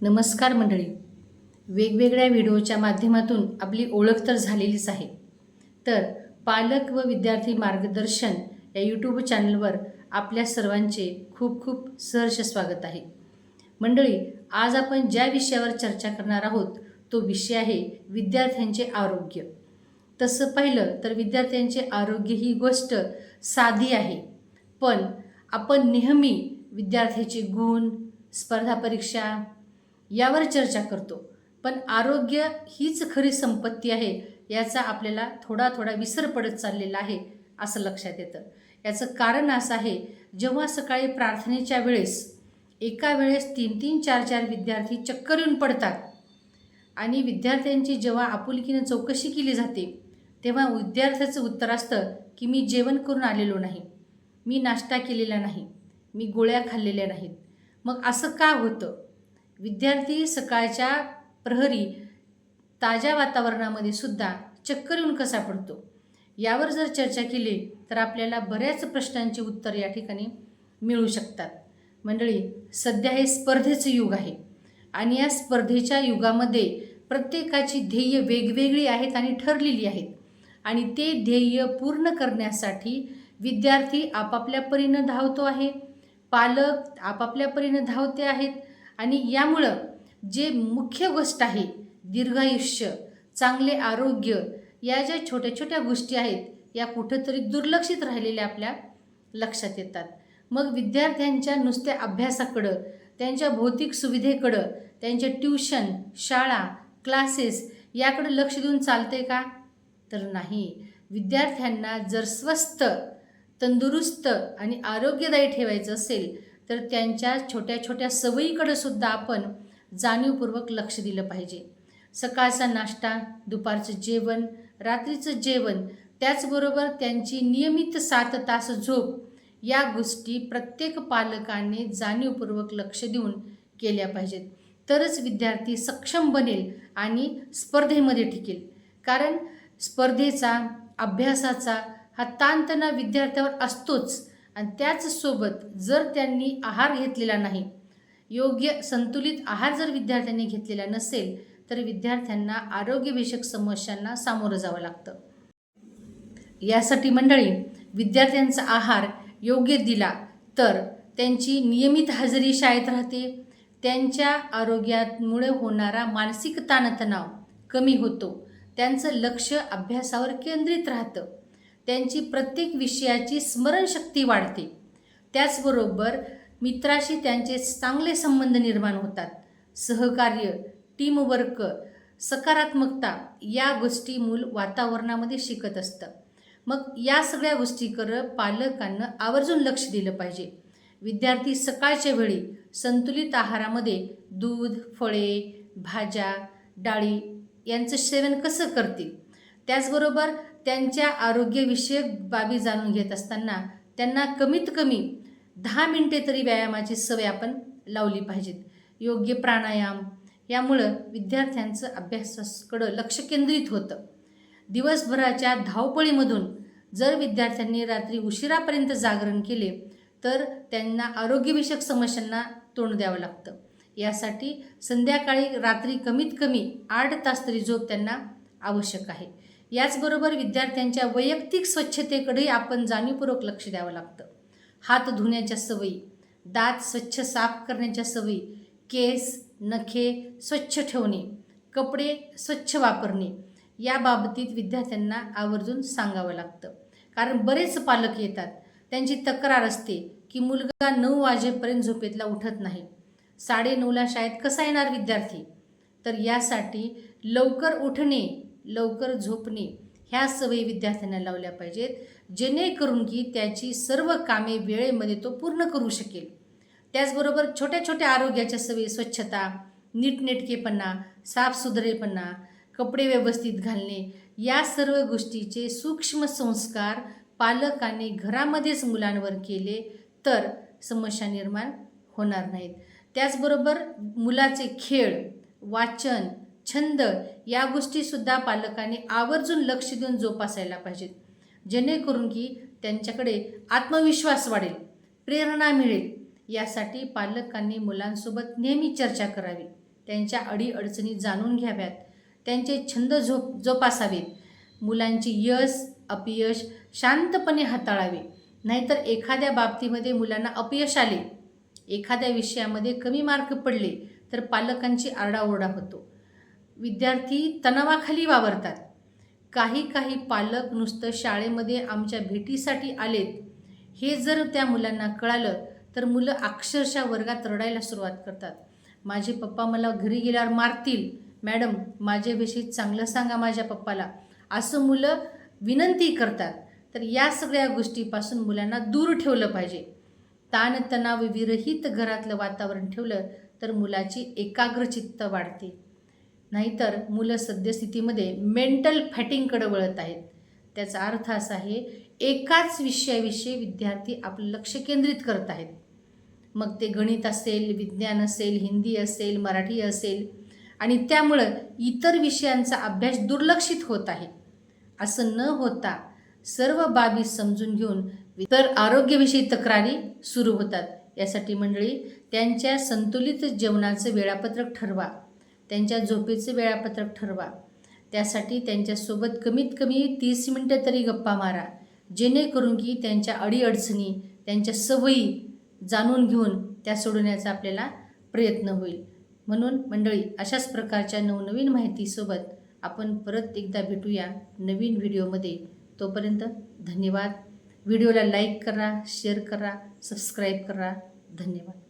नमस्कार मंडळी. वेगवेगळ्या व्हिडिओच्या माध्यमातून आपली ओळख तर झालेलीच आहे. तर पालक व विद्यार्थी मार्गदर्शन या यूट्यूब चॅनलवर आपल्या सर्वांचे खूप खूप सहर्ष स्वागत आहे. मंडळी आज आपण ज्या विषयावर चर्चा करणार आहोत तो विषय आहे विद्यार्थ्यांचे आरोग्य. तसं पाहिलं तर विद्यार्थ्यांचे आरोग्य ही गोष्ट साधी आहे. पण आपण नेहमी विद्यार्थ्याचे गुण स्पर्धा परीक्षा यावर चर्चा करतो. पण आरोग्य हीच खरी संपत्ती आहे याचा आपल्याला थोडा थोडा विसर पडत चाललेला आहे असं लक्षात येतं. याचं कारण असं आहे जेव्हा सकाळी प्रार्थनेच्या वेळेस एका वेळेस तीन तीन चार चार विद्यार्थी चक्कर येऊन पडतात आणि विद्यार्थ्यांची जेव्हा आपुलकीनं चौकशी केली जाते तेव्हा विद्यार्थ्याचं उत्तर असतं की मी जेवण करून आलेलो नाही मी नाश्ता केलेला नाही मी गोळ्या खाल्लेल्या नाहीत. मग असं का होतं? विद्यार्थी सकाळच्या प्रहरी ताज्या वातावरणामध्ये सुद्धा चक्कर येऊन कसा पडतो? यावर जर चर्चा केली तर आपल्याला बऱ्याच प्रश्नांची उत्तर या ठिकाणी मिळू शकतात. मंडळी सध्या हे स्पर्धेचं युग आहे. आणि या स्पर्धेच्या युगामध्ये प्रत्येकाची ध्येय वेगवेगळी आहेत आणि ठरलेली आहेत. आणि ते ध्येय पूर्ण करण्यासाठी विद्यार्थी आपापल्या परीनं धावतो आहे. पालक आपापल्या परीनं धावते आहेत. आणि यामुळं जे मुख्य गोष्ट आहे दीर्घायुष्य चांगले आरोग्य या ज्या छोट्या छोट्या गोष्टी आहेत या कुठंतरी दुर्लक्षित राहिलेल्या आपल्या लक्षात येतात. मग विद्यार्थ्यांच्या नुसत्या अभ्यासाकडं त्यांच्या भौतिक सुविधेकडं त्यांचे ट्यूशन शाळा क्लासेस याकडं लक्ष देऊन चालते का? तर नाही. विद्यार्थ्यांना जर स्वस्थ तंदुरुस्त आणि आरोग्यदायी ठेवायचं असेल तर त्यांच्या छोट्या छोट्या सवयीकडंसुद्धा आपण जाणीवपूर्वक लक्ष दिलं पाहिजे. सकाळचा नाश्ता दुपारचं जेवण रात्रीचं जेवण त्याचबरोबर त्यांची नियमित सात तास झोप या गोष्टी प्रत्येक पालकाने जाणीवपूर्वक लक्ष देऊन केल्या पाहिजेत. तरच विद्यार्थी सक्षम बनेल आणि स्पर्धेमध्ये टिकेल. कारण स्पर्धेचा अभ्यासाचा हा ताणतणाव विद्यार्थ्यावर असतोच. आणि त्याचसोबत जर त्यांनी आहार घेतलेला नाही योग्य संतुलित आहार जर विद्यार्थ्यांनी घेतलेला नसेल तर विद्यार्थ्यांना आरोग्यविषयक समस्यांना सामोरं जावं लागतं. यासाठी मंडळी विद्यार्थ्यांचा आहार योग्य दिला तर त्यांची नियमित हजेरी शाळेत राहते. त्यांच्या आरोग्यामुळे होणारा मानसिक ताणतणाव कमी होतो. त्यांचं लक्ष अभ्यासावर केंद्रित राहतं. त्यांची प्रत्येक विषयाची स्मरणशक्ती वाढते. त्याचबरोबर मित्राशी त्यांचे चांगले संबंध निर्माण होतात. सहकार्य टीमवर्क सकारात्मकता या गोष्टी मूल वातावरणामध्ये शिकत असतं. मग या सगळ्या गोष्टीकडं पालकांना आवर्जून लक्ष दिलं पाहिजे. विद्यार्थी सकाळच्या वेळी संतुलित आहारामध्ये दूध फळे भाज्या डाळी यांचं सेवन कसं करतील? त्याचबरोबर त्यांच्या आरोग्यविषयक बाबी जाणून घेत असताना त्यांना कमीत कमी दहा मिनटे तरी व्यायामाची सवय आपण लावली पाहिजेत. योग्य प्राणायाम यामुळं विद्यार्थ्यांचं अभ्यासाकडं लक्ष केंद्रित होतं. दिवसभराच्या धावपळीमधून जर विद्यार्थ्यांनी रात्री उशिरापर्यंत जागरण केले तर त्यांना आरोग्यविषयक समस्यांना तोंड द्यावं लागतं. यासाठी संध्याकाळी रात्री कमीत कमी आठ तास तरी झोप त्यांना आवश्यक आहे. याचबरोबर विद्यार्थ्यांच्या वैयक्तिक स्वच्छतेकडेही आपण जाणीवपूर्वक लक्ष द्यावं लागतं. हात धुण्याच्या सवयी दात स्वच्छ साफ करण्याच्या सवयी केस नखे स्वच्छ ठेवणे कपडे स्वच्छ वापरणे या बाबतीत विद्यार्थ्यांना आवर्जून सांगावं लागतं. कारण बरेच पालक येतात त्यांची तक्रार असते की मुलगा नऊ वाजेपर्यंत झोपेतला उठत नाही. साडेनऊला शाळेत कसा येणार विद्यार्थी? तर यासाठी लवकर उठणे लवकर झोपणे ह्या सवयी विद्यार्थ्यांना लावल्या पाहिजेत जेणेकरून की त्याची सर्व कामे वेळेमध्ये तो पूर्ण करू शकेल. त्याचबरोबर छोट्या छोट्या आरोग्याच्या सवयी स्वच्छता नीटनेटकेपणा साफसुधरेपणा कपडे व्यवस्थित घालणे या सर्व गोष्टीचे सूक्ष्म संस्कार पालकाने घरामध्येच मुलांवर केले तर समस्या निर्माण होणार नाहीत. त्याचबरोबर मुलाचे खेळ वाचन छंद या गोष्टीसुद्धा पालकांनी आवर्जून लक्ष देऊन जोपासायला पाहिजेत. जेणेकरून की त्यांच्याकडे आत्मविश्वास वाढेल प्रेरणा मिळेल. यासाठी पालकांनी मुलांसोबत नेहमी चर्चा करावी. त्यांच्या अडीअडचणी जाणून घ्याव्यात. त्यांचे छंद झोप जोपासावेत. मुलांची यश अपयश शांतपणे हाताळावे. नाहीतर एखाद्या बाबतीमध्ये मुलांना अपयश आले. एखाद्या विषयामध्ये कमी मार्क पडले तर पालकांची आरडाओरडा होतो. विद्यार्थी तणावाखाली वावरतात. काही काही पालक नुसतं शाळेमध्ये आमच्या भेटीसाठी आलेत. हे जर त्या मुलांना कळालं तर मुलं अक्षरशः वर्गात रडायला सुरुवात करतात. माझे पप्पा मला घरी गेल्यावर मारतील. मॅडम माझ्याविषयी चांगलं सांगा माझ्या पप्पाला. असं मुलं विनंती करतात. तर या सगळ्या गोष्टीपासून मुलांना दूर ठेवलं पाहिजे. ताणतणाव विरहित घरातलं वातावरण ठेवलं तर मुलाची एकाग्रचित्त वाढते. नाहीतर मुलं सद्यस्थितीमध्ये मेंटल फॅटिंगकडे वळत आहेत. त्याचा अर्थ असा आहे एकाच विषयाविषयी विद्यार्थी आपलं लक्ष केंद्रित करत आहेत. मग ते गणित असेल विज्ञान असेल हिंदी असेल मराठी असेल आणि त्यामुळं इतर विषयांचा अभ्यास दुर्लक्षित होत आहे. असं न होता सर्व बाबी समजून घेऊन तर आरोग्याविषयी तक्रारी सुरू होतात. यासाठी मंडळी त्यांच्या संतुलित जेवणाचं वेळापत्रक ठरवा. त्यांच्या झोपेचं वेळापत्रक ठरवा. त्यासाठी त्यांच्यासोबत कमीत कमी तीस मिनटं तरी गप्पा मारा. जेणेकरून की त्यांच्या अडीअडचणी त्यांच्या सवयी जाणून घेऊन त्या सोडवण्याचा आपल्याला प्रयत्न होईल. म्हणून मंडळी अशाच प्रकारच्या नवनवीन माहितीसोबत आपण परत एकदा भेटूया नवीन व्हिडिओमध्ये. तोपर्यंत धन्यवाद. व्हिडिओला लाईक करा शेअर करा सबस्क्राईब करा. धन्यवाद.